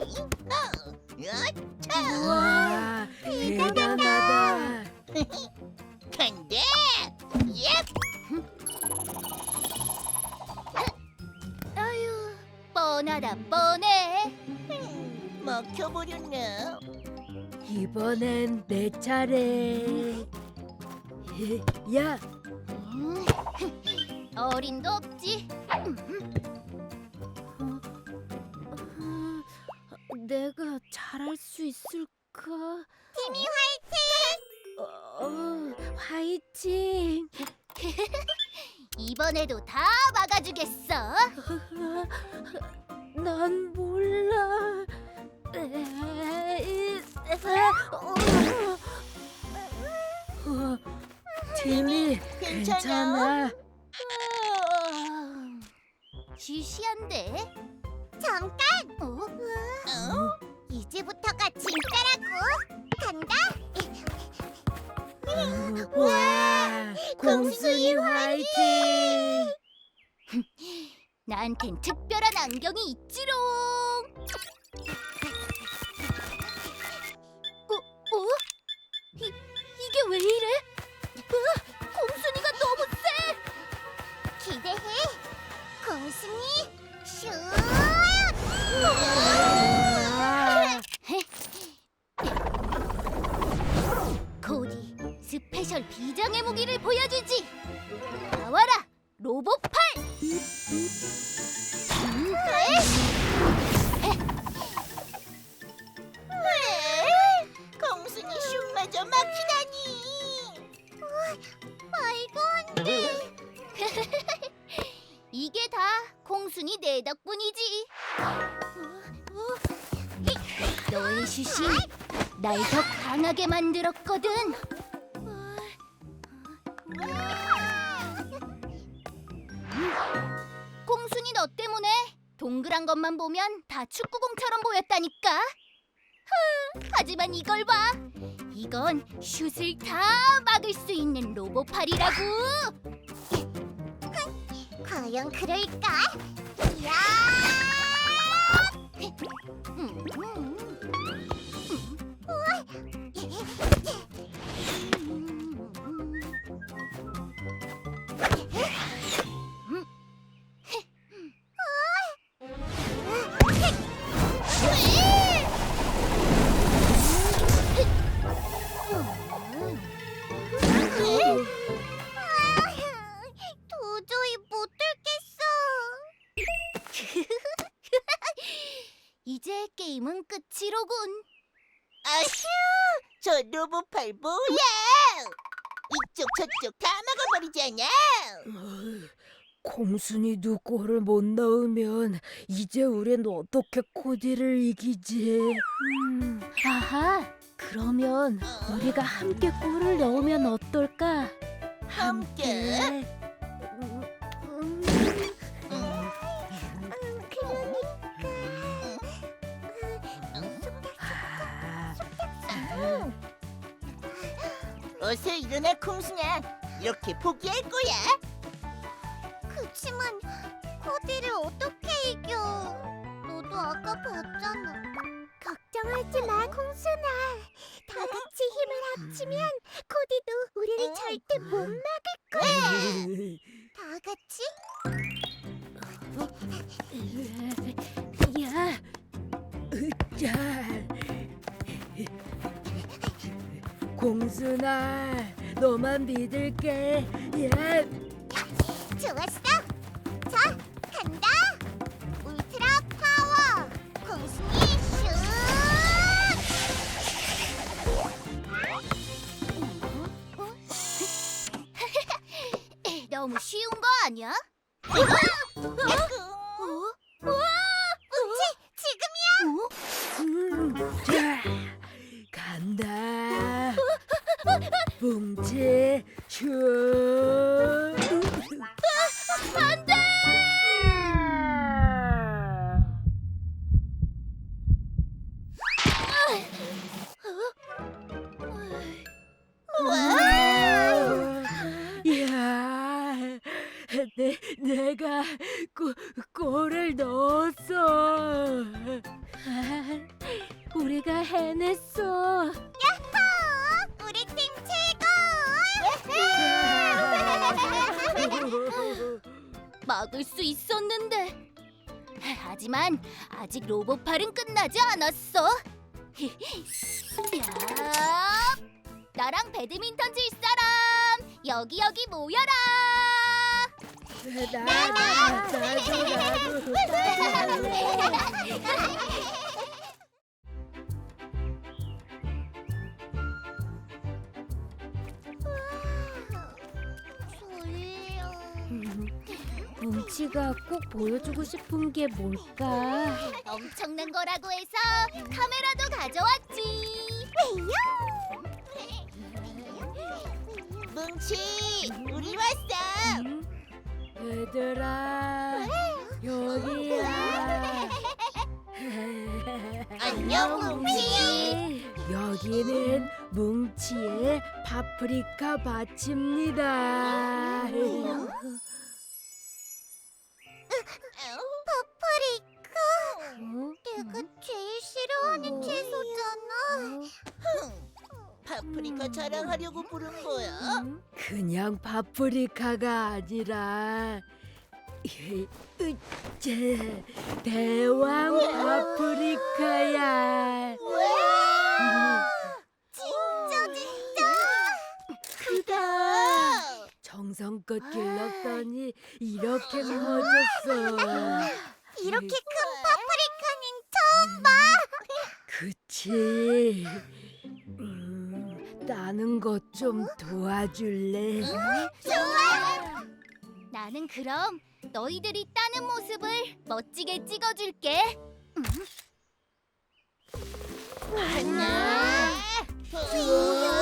으차! 와 대단하다. 뻔하다 먹혀버렸네. 이번엔 내 차례. 야, 음, 어림도 없지. 내가 잘할 수 있을까? 팀이 어, 화이팅! 이번에도 다 막아주겠어. 난 몰라. 어, 팀이 괜찮아. 시시한데? 잠깐. 어? 어? 이제부터가 진짜라고. 간다. 와, 공순이 화이팅! 나한텐 특별한 안경이 있지롱. 너의 슛이 날 더 강하게 만들었거든. 콩순이 너 때문에 동그란 것만 보면 다 축구공처럼 보였다니까. 하, 하지만 이걸 봐. 이건 슛을 다 막을 수 있는 로봇팔이라고. 과연 그럴까? 야! 음, 음. えっ? 저 로봇팔 뭐야? 이쪽 저쪽 다 막아버리잖아. 공순이도 골을 못 넣으면 이제 우린 어떻게 코디를 이기지? 음, 아하, 그러면 우리가 함께 골을 넣으면 어떨까? 함께? 어서 일어나 콩순아. 이렇게 포기할 거야? 그치만 코디를 어떻게 이겨? 너도 아까 봤잖아. 걱정하지 마, 콩순아. 다 같이 힘을 합치면 코디도 우리를 응. 절대 못 막을 거야. 다 같이? 공순아, 너만 믿을게. 예. 좋았어. 자, 간다. 울트라 파워. 공순이 슛. 너무 쉬운 거 아니야? 막을 수 있었는데. 하지만 아직 로봇팔은 끝나지 않았어. 야, 나랑 배드민턴 칠 사람 여기 여기 모여라. 나, 나, 뭉치가 꼭 보여주고 싶은 게 뭘까? 엄청난 거라고 해서 카메라도 가져왔지. 뭉치, 우리 왔어. 응? 얘들아, 여기야. 안녕, 뭉치. 여기는 뭉치의 파프리카 밭입니다. 파프리카 자랑하려고 부른 거야? 음? 그냥 파프리카가 아니라 으째, 대왕 파프리카야. 진짜 진짜. 크다. 정성껏 길렀더니 이렇게 커졌어. 이렇게 큰 파프리카는 그치. 음, 따는 것 좀 도와줄래? 나는 그럼 너희들이 따는 모습을 멋지게 찍어줄게. 하나, 둘,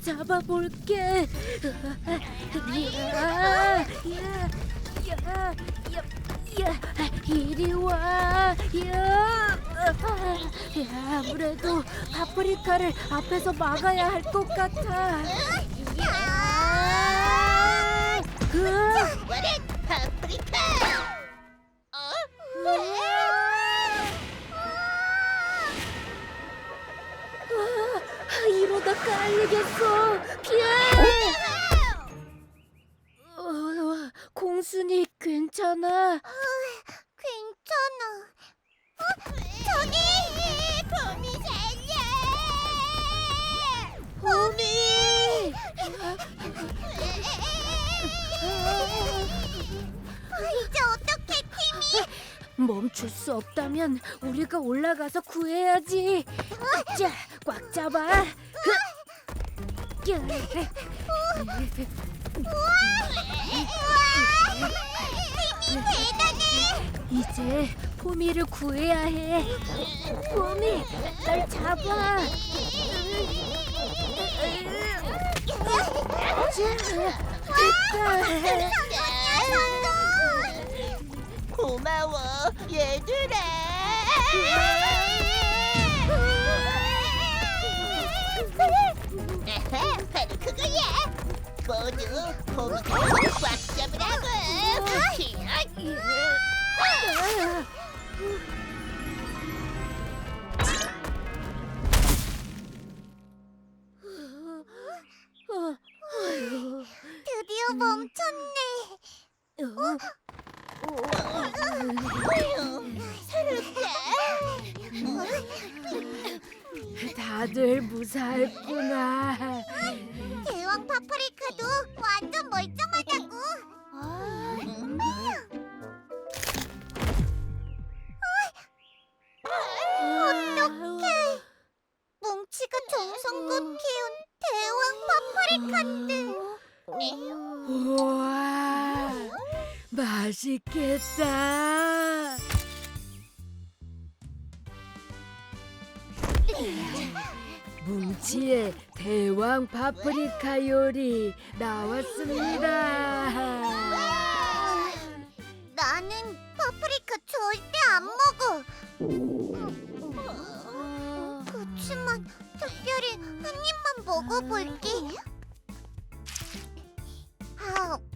잡아볼게. 야, 야, 야, 야, 야, 이리 와. 야, 야, 아무래도 파프리카를 앞에서 막아야 할 것 같아. 으아, 아, 이러다 깔리겠어. 피해. 어, 공순이 괜찮아? 괜찮아. 어? 저기 봄이 살려. 봄이. 이제 어떻게 팀이? 멈출 수 없다면 우리가 올라가서 구해야지. 자, 꽉 잡아. 팀이 대단해. 이제 포미를 구해야 해. 포미, 날 잡아. 자, 됐다. 고마워, 얘들아. 모두 봄이가 꽉 잡으라고. 드디어 멈췄네. 다 다들 무사했구나. 대왕 파프리카도 완전 멀쩡하다고. 아, 음. 아, 어떡해. 뭉치가 정성껏 키운 대왕 파프리카인데. 우와, 맛있겠다. 뭉치의 대왕 파프리카 요리 나왔습니다. 나는 파프리카 절대 안 먹어. 그치만 특별히 한 입만 먹어볼게. 아, 음,